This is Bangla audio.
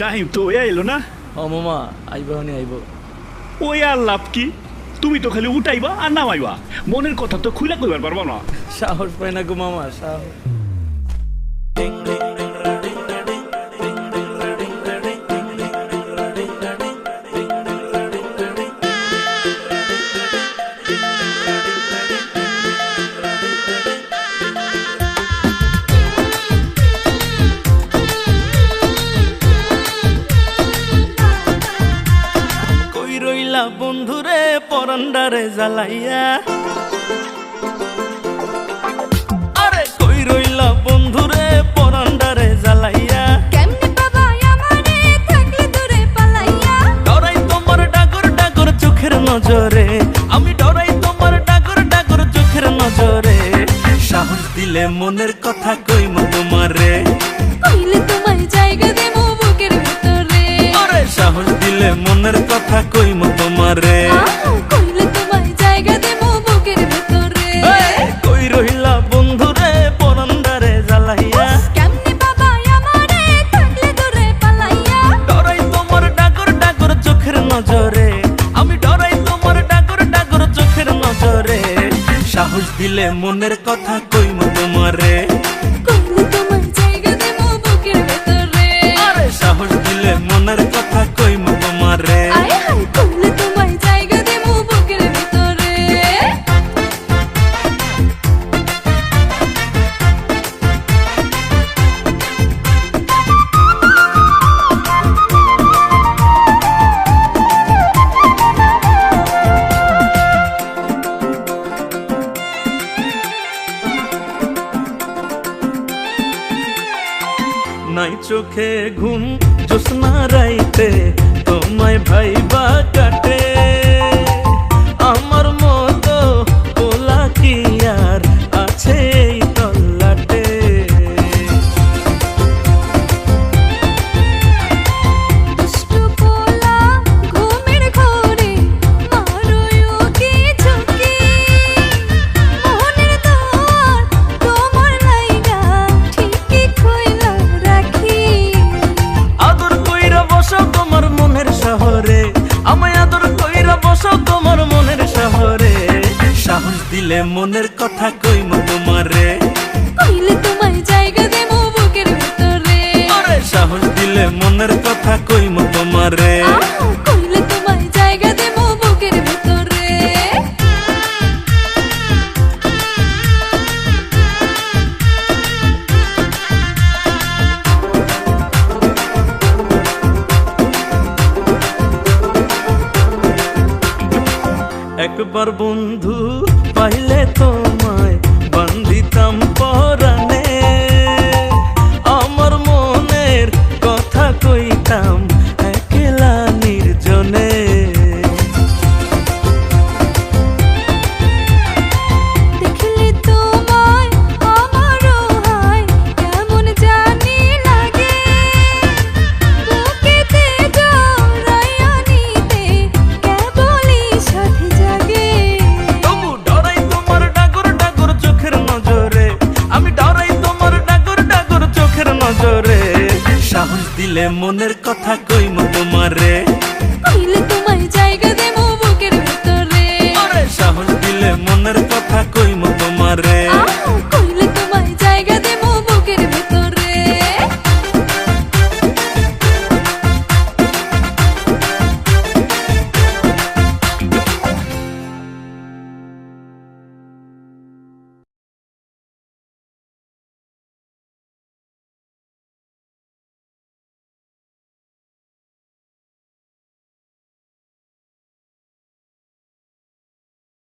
টাইম তো ওই এলো না? ও মামা আইব হনি আইব। ওই আর লাভ কি? তুমি তো খালি উঠাইবা আর নামাইবা। মনের কথা তো খুলে কইবার পারবা না। সাহস পায় না গো মামা সাহস। কই রইলা বন্ধুরে পরান্ডারে জ্বালাইয়া। আরে কই রইলা বন্ধুরে পরান্ডারে জ্বালাইয়া। কেমনে বাবা আমারে থাকলে দূরে পালাইয়া। ডরাই তোমার ডাগর ডাগর চোখের নজরে। আমি ডরাই তোমার ডাগর ডাগর চোখের নজরে। সাহস দিলে মনের কথা কইম তোমারে। কইলে তোমায় জায়গা দেবো বুকের ভেতরে। আরে সাহস দিলে মনের কথা কইম দিলে মনের কথা কইম তোমারে। নাই চোখে ঘুম জোসনা রাইতে তোমায় ভাইবা কাটে। দিলে মনের কথা কইম তোমারে একবার বন্ধু পাইলে তোমায় বান্ধিতাম পরানে আমার মনের কথা কইতাম মনের কথা কইম